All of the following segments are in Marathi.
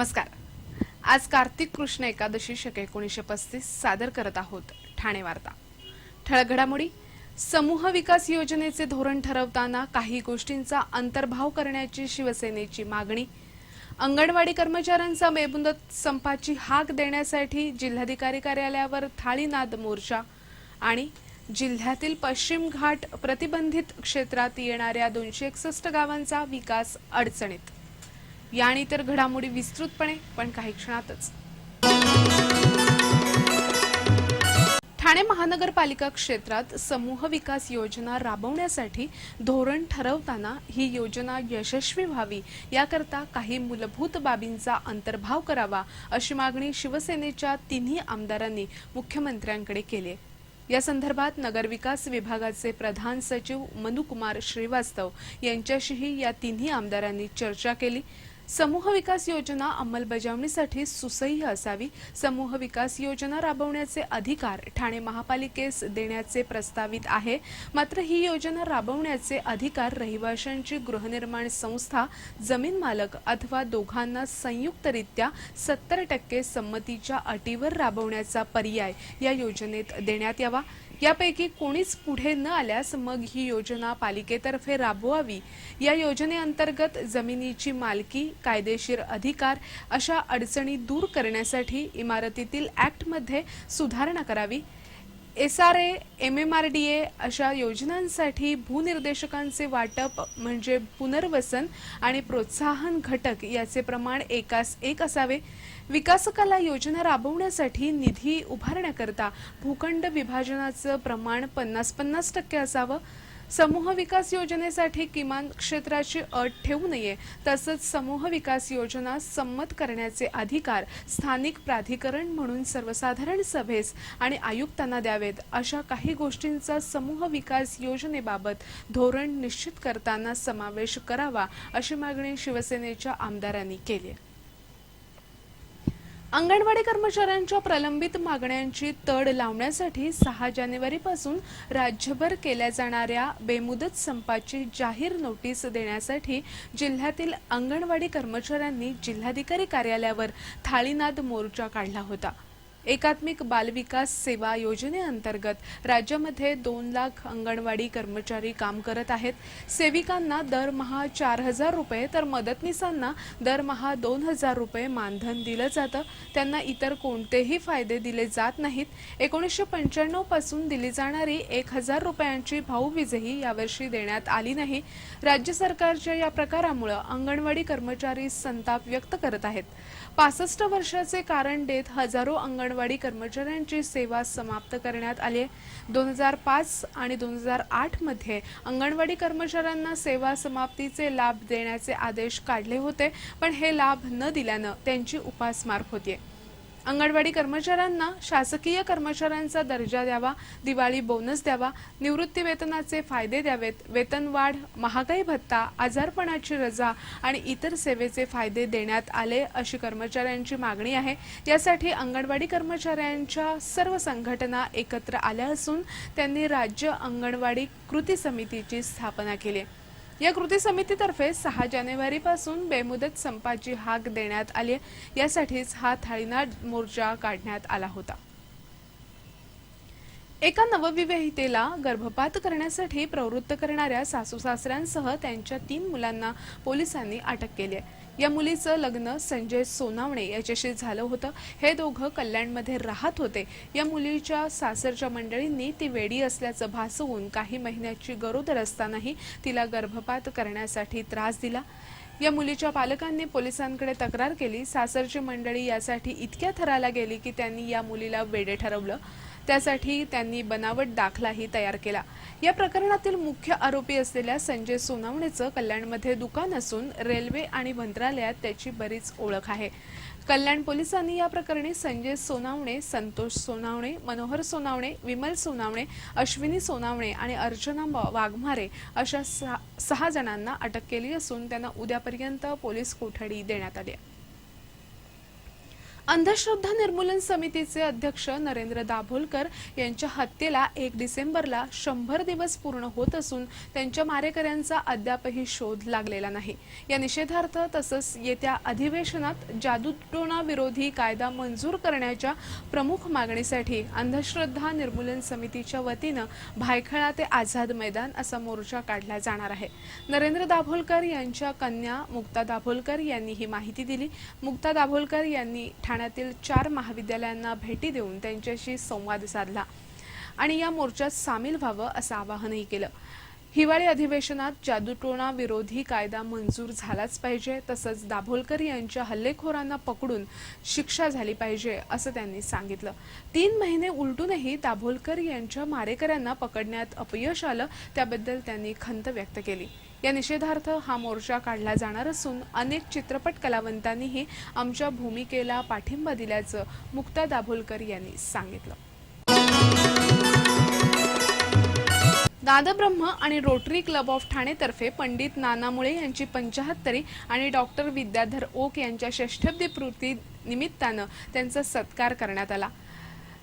नमस्कार. आज कार्तिक कृष्ण एकादशी शक एकोणीसशे पस्तीस सादर करत आहोत ठाणे वार्ता. ठळक घडामोडी समूह विकास योजनेचे धोरण ठरवताना काही गोष्टींचा अंतर्भाव करण्याची शिवसेनेची मागणी अंगणवाडी कर्मचाऱ्यांचा मेबुंदत संपाची हाक देण्यासाठी जिल्हाधिकारी कार्यालयावर थाळीनाद मोर्चा आणि जिल्ह्यातील पश्चिम घाट प्रतिबंधित क्षेत्रात येणाऱ्या दोनशे एकसष्ट गावांचा विकास अडचणीत. या आणि इतर घडामोडी विस्तृतपणे पण काही क्षणातच. ठाणे महानगरपालिका क्षेत्रात समूह विकास योजना राबवण्यासाठी धोरण ठरवताना ही योजना यशस्वी व्हावी याकरता काही मूलभूत बाबींचा अंतर्भाव करावा अशी मागणी शिवसेनेच्या तिन्ही आमदारांनी मुख्यमंत्र्यांकडे केली. या संदर्भात नगरविकास विभागाचे प्रधान सचिव मनुकुमार श्रीवास्तव यांच्याशीही या तिन्ही आमदारांनी चर्चा केली. समूह विकास योजना अंमलबजावणीसाठी सुसह्य असावी. समूह विकास योजना राबवण्याचे अधिकार ठाणे महापालिकेस देण्याचे प्रस्तावित आहे. मात्र ही योजना राबवण्याचे अधिकार रहिवाशांची गृहनिर्माण संस्था जमीन मालक अथवा दोघांना संयुक्तरित्या सत्तर टक्के संमतीच्या अटीवर राबवण्याचा पर्याय या योजनेत देण्यात यावा. यापैकी कोणीच पुढे न आल्यास मग ही योजना पालिकेतर्फे राबवावी. या योजनेअंतर्गत जमिनीची मालकी कायदेशीर अधिकार अशा अडचणी दूर करण्यासाठी इमारतीतील ऍक्टमध्ये सुधारणा करावी. S R A M M R D A अशा योजनांसाठी भूनिर्देशकांचे वाटप म्हणजे पुनर्वसन आणि प्रोत्साहन घटक याचे प्रमाण एकास एक असावे. विकासकाला योजना राबवण्यासाठी निधी उभारण्याकरता भूखंड विभाजनाचं प्रमाण पन्नास पन्नास टक्के असावं. समूह विकास योजनेसाठी किमान क्षेत्राची अट ठेवू नये तसंच समूह विकास योजना संमत करण्याचे अधिकार स्थानिक प्राधिकरण म्हणून सर्वसाधारण सभेस आणि आयुक्तांना द्यावेत अशा काही गोष्टींचा समूह विकास योजनेबाबत धोरण निश्चित करताना समावेश करावा अशी मागणी शिवसेनेच्या आमदारांनी केली आहे. अंगणवाडी कर्मचाऱ्यांच्या प्रलंबित मागण्यांची तड लावण्यासाठी सहा जानेवारीपासून राज्यभर केल्या जाणाऱ्या बेमुदत संपाची जाहीर नोटीस देण्यासाठी जिल्ह्यातील अंगणवाडी कर्मचाऱ्यांनी जिल्हाधिकारी कार्यालयावर थाळीनाद मोर्चा काढला होता. एकात्मिक बालविकास सेवा योजनेअंतर्गत राज्यामध्ये दोन लाख अंगणवाडी कर्मचारी काम करत आहेत. सेविकांना दरमहा चार हजार रुपये तर मदतनीसांना दरमहा दोन हजार रुपये मानधन दिलं जातं. त्यांना इतर कोणतेही फायदे दिले जात नाहीत. एकोणीसशे पंच्याण्णवपासून दिली जाणारी एक हजार रुपयांची भाऊबीजही यावर्षी देण्यात आली नाही. राज्य सरकारच्या या प्रकारामुळे अंगणवाडी कर्मचारी संताप व्यक्त करत आहेत. पासष्ट वर्षाचे कारण देत हजारो अंगणवाडी कर्मचाऱ्यांची सेवा समाप्त करण्यात आली आहे. दोन हजार पाच आणि दोन हजार आठमध्ये अंगणवाडी कर्मचाऱ्यांना सेवा समाप्तीचे लाभ देण्याचे आदेश काढले होते पण हे लाभ न दिल्यानं त्यांची उपासमार होतीये. अंगणवाडी कर्मचाऱ्यांना शासकीय कर्मचाऱ्यांचा दर्जा द्यावा दिवाळी बोनस द्यावा निवृत्ती वेतनाचे फायदे द्यावेत वेतनवाढ महागाई भत्ता आजारपणाची रजा आणि इतर सेवेचे फायदे देण्यात आले अशी कर्मचाऱ्यांची मागणी आहे यासाठी अंगणवाडी कर्मचाऱ्यांच्या सर्व संघटना एकत्र आल्या असून त्यांनी राज्य अंगणवाडी कृती समितीची स्थापना केली आहे. या कृती समितीतर्फे सहा जानेवारीपासून बेमुदत संपाची हाक देण्यात आली आहे. यासाठीच हा थाळीनाड मोर्चा काढण्यात आला होता एका नवविवाहितेला गर्भपात करण्यासाठी प्रवृत्त करणाऱ्या सासू सासऱ्यांसह त्यांच्या तीन मुलांना पोलिसांनी अटक केली आहे. या मुलीचं लग्न संजय सोनावणे याच्याशी झालं होतं. हे दोघं कल्याणमध्ये राहत होते. या मुलीच्या सासरच्या मंडळींनी ती वेडी असल्याचं भासवून काही महिन्याची गरोदर असतानाही तिला गर्भपात करण्यासाठी त्रास दिला. या मुलीच्या पालकांनी पोलिसांकडे तक्रार केली. सासरची मंडळी यासाठी इतक्या थराला गेली की त्यांनी या मुलीला वेडे ठरवलं. त्यासाठी त्यांनी बनावट दाखलाही तयार केला. या प्रकरणातील मुख्य आरोपी असलेल्या संजय सोनावणेचं कल्याणमध्ये दुकान असून रेल्वे आणि मंत्रालयात त्याची बरीच ओळख आहे. कल्याण पोलिसांनी या प्रकरणी संजय सोनावणे संतोष सोनावणे मनोहर सोनावणे विमल सोनावणे अश्विनी सोनावणे आणि अर्चना वाघमारे अशा सहा सहा जणांना अटक केली असून त्यांना उद्यापर्यंत पोलीस कोठडी देण्यात आली आहे. अंधश्रद्धा निर्मूलन समितीचे अध्यक्ष नरेंद्र दाभोलकर यांच्या हत्येला एक डिसेंबरला शंभर दिवस पूर्ण होत असून त्यांच्या मारेकऱ्यांचा अद्यापही शोध लागलेला नाही. या निषेधार्थ तसंच येत्या अधिवेशनात जादूटोणा विरोधी कायदा मंजूर करण्याच्या प्रमुख मागणीसाठी अंधश्रद्धा निर्मूलन समितीच्या वतीनं भायखळा ते आझाद मैदान असा मोर्चा काढला जाणार आहे. नरेंद्र दाभोलकर यांच्या कन्या मुक्ता दाभोलकर यांनी ही माहिती दिली. मुक्ता दाभोलकर यांनी ठाण्यातील चार महाविद्यालयांना भेटी देऊन त्यांच्याशी संवाद साधला. आणि या मोर्चात सामील व्हावं असं आवाहनही केलं. हिवाळी अधिवेशनात जादूटोणा विरोधी कायदा मंजूर झालाच पाहिजे तसंच दाभोलकर यांच्या हल्लेखोरांना पकडून शिक्षा झाली पाहिजे असं त्यांनी सांगितलं. तीन महिने उलटूनही दाभोलकर यांच्या मारेकऱ्यांना पकडण्यात अपयश आलं त्याबद्दल त्यांनी खंत व्यक्त केली. या निषेधार्थ हा मोर्चा काढला जाणार असून अनेक चित्रपट कलावंतांनीही आमच्या भूमिकेला पाठिंबा दिल्याचं मुक्ता दाभोलकर यांनी सांगितलं. दादब्रह्म आणि रोटरी क्लब ऑफ ठाणेतर्फे पंडित नाना मुळे यांची पंचाहत्तरी आणि डॉक्टर विद्याधर ओक यांच्या षष्ठब्दी निमित्तानं त्यांचा सत्कार करण्यात आला.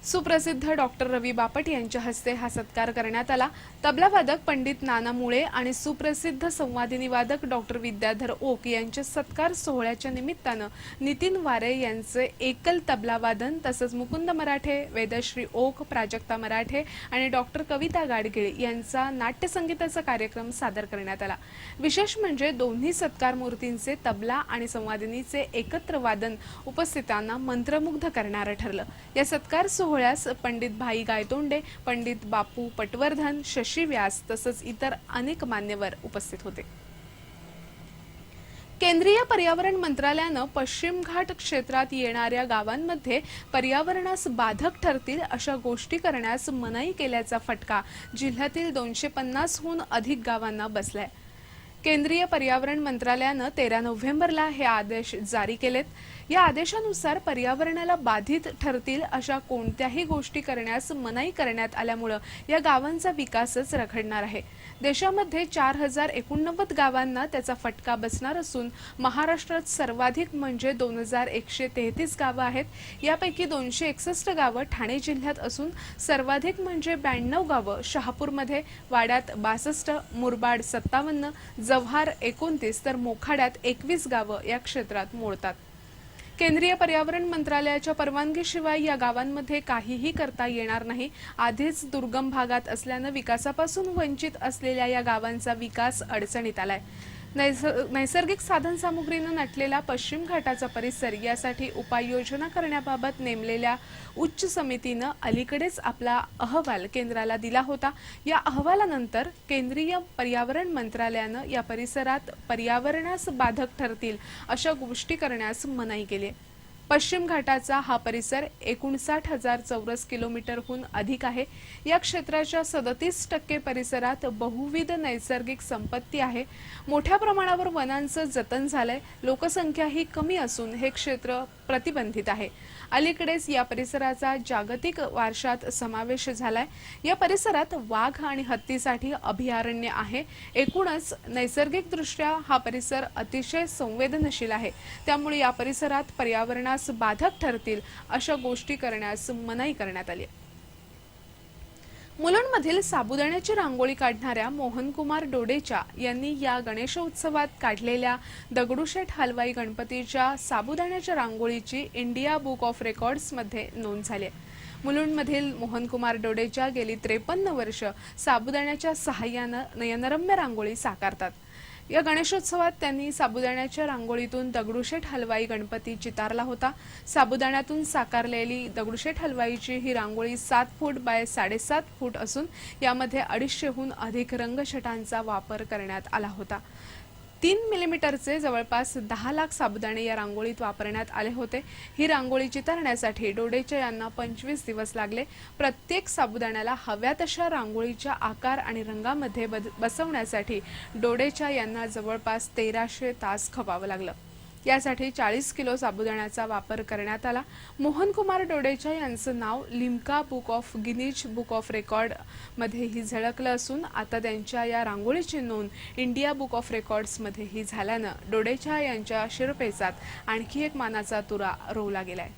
सुप्रसिद्ध डॉक्टर रवी बापट यांच्या हस्ते हा सत्कार करण्यात आला. तबलावादक पंडित नाना मुळे आणि सुप्रसिद्ध संवादिनी वादक डॉक्टर विद्याधर ओक यांच्या सत्कार सोहळ्याच्या निमित्तानं नितीन वारे यांचे एकल तबलावादन तसंच मुकुंद मराठे वेदश्री ओक प्राजक्ता मराठे आणि डॉक्टर कविता गाडगिळ यांचा नाट्यसंगीताचा कार्यक्रम सादर करण्यात आला. विशेष म्हणजे दोन्ही सत्कार मूर्तींचे तबला आणि संवादिनीचे एकत्र वादन उपस्थितांना मंत्रमुग्ध करणारं ठरलं. या सत्कार सोहळ्यास पंडित भाई गायतोंडे पंडित बापू पटवर्धन शशी व्यास तसंच इतर अनेक मान्यवर उपस्थित होते. केंद्रीय पर्यावरण मंत्रालयानं पश्चिम घाट क्षेत्रात येणाऱ्या गावांमध्ये पर्यावरणास बाधक ठरतील अशा गोष्टी करण्यास मनाई केल्याचा फटका जिल्ह्यातील दोनशे पन्नासहून अधिक गावांना बसलाय. केंद्रीय पर्यावरण मंत्रालयानं तेरा नोव्हेंबरला हे आदेश जारी केलेत. या आदेशानुसार पर्यावरणाला बाधित ठरतील अशा कोणत्याही गोष्टी करण्यास मनाई करण्यात आल्यामुळं या गावांचा विकासच रखडणार आहे. देशामध्ये चार हजार एकोणनव्वद गावांना त्याचा फटका बसणार असून महाराष्ट्रात सर्वाधिक म्हणजे दोन हजार एकशे तेहतीस गावं आहेत. यापैकी दोनशे एकसष्ट गावं ठाणे जिल्ह्यात असून सर्वाधिक म्हणजे ब्याण्णव गावं शहापूरमध्ये वाड्यात बासष्ट मुरबाड सत्तावन्न जव्हार एकोणतीस तर मोखाड्यात एकवीस गावं या क्षेत्रात मोडतात. केंद्रीय पर्यावरण मंत्रालयाच्या परवानगीशिवाय या गावांमध्ये काहीही करता येणार नाही. आधीच दुर्गम भागात असल्यानं विकासापासून वंचित असलेल्या या गावांचा विकास अडचणीत आलाय. नैस- नैसर्गिक साधनसामुग्रीनं नटलेला पश्चिम घाटाचा परिसर यासाठी उपाययोजना करण्याबाबत नेमलेल्या उच्च समितीनं अलीकडेच आपला अहवाल केंद्राला दिला होता या अहवालानंतर केंद्रीय पर्यावरण मंत्रालयानं या परिसरात पर्यावरणास बाधक ठरतील अशा गोष्टी करण्यास मनाई केली आहे. पश्चिम घाटाचा हा परिसर एकोणसाठ हजार चौरस किलोमीटरहून अधिक आहे. या क्षेत्राच्या सदतीस टक्के परिसरात बहुविध नैसर्गिक संपत्ती आहे. मोठ्या प्रमाणावर वनांचं जतन झालंय. लोकसंख्याही कमी असून हे क्षेत्र प्रतिबंधित आहे. अलीकडेच या परिसराचा जागतिक वारशात समावेश झालाय. या परिसरात वाघ आणि हत्तीसाठी अभयारण्य आहे. एकूणच नैसर्गिकदृष्ट्या हा परिसर अतिशय संवेदनशील आहे. त्यामुळे या परिसरात पर्यावरणास बाधक ठरतील अशा गोष्टी करण्यास मनाई करण्यात आली आहे. मुलुंडमधील साबुदाण्याची रांगोळी काढणाऱ्या मोहनकुमार डोडेचा यांनी या गणेशोत्सवात काढलेल्या दगडूशेठ हलवाई गणपतीच्या साबुदाण्याच्या रांगोळीची इंडिया बुक ऑफ रेकॉर्ड्समध्ये नोंद झाली आहे. मुलुंडमधील मोहनकुमार डोडेच्या गेली त्रेपन्न वर्ष साबुदाण्याच्या सहाय्यानं नयनरम्य रांगोळी साकारतात या गणेशोत्सवात त्यांनी साबुदाण्याच्या रांगोळीतून दगडूशेठ हलवाई गणपती चितारला होता. साबुदाण्यातून साकारलेली दगडूशेठ हलवाईची ही रांगोळी सात फूट बाय साडेसात फूट असून यामध्ये अडीचशेहून अधिक रंगछटांचा वापर करण्यात आला होता. तीन मिलीमीटरचे जवळपास दहा लाख साबुदाणे या रांगोळीत वापरण्यात आले होते. ही रांगोळी चितारण्यासाठी डोडेच्या यांना पंचवीस दिवस लागले. प्रत्येक साबुदाण्याला हव्या तशा रांगोळीच्या आकार आणि रंगामध्ये बद- बसवण्यासाठी डोडेच्या यांना जवळपास तेराशे तास खपावं लागलं. यासाठी चाळीस किलो साबुदाण्याचा वापर करण्यात आला. मोहनकुमार डोडेचा यांचं नाव Limca Book of Guinness Book of record मध्येही झळकलं असून आता त्यांच्या या रांगोळीची नोंद इंडिया बुक ऑफ रेकॉर्ड्समध्येही झाल्यानं डोडेचा यांच्या शिरपेचात आणखी एक मानाचा तुरा रोवला गेलाय.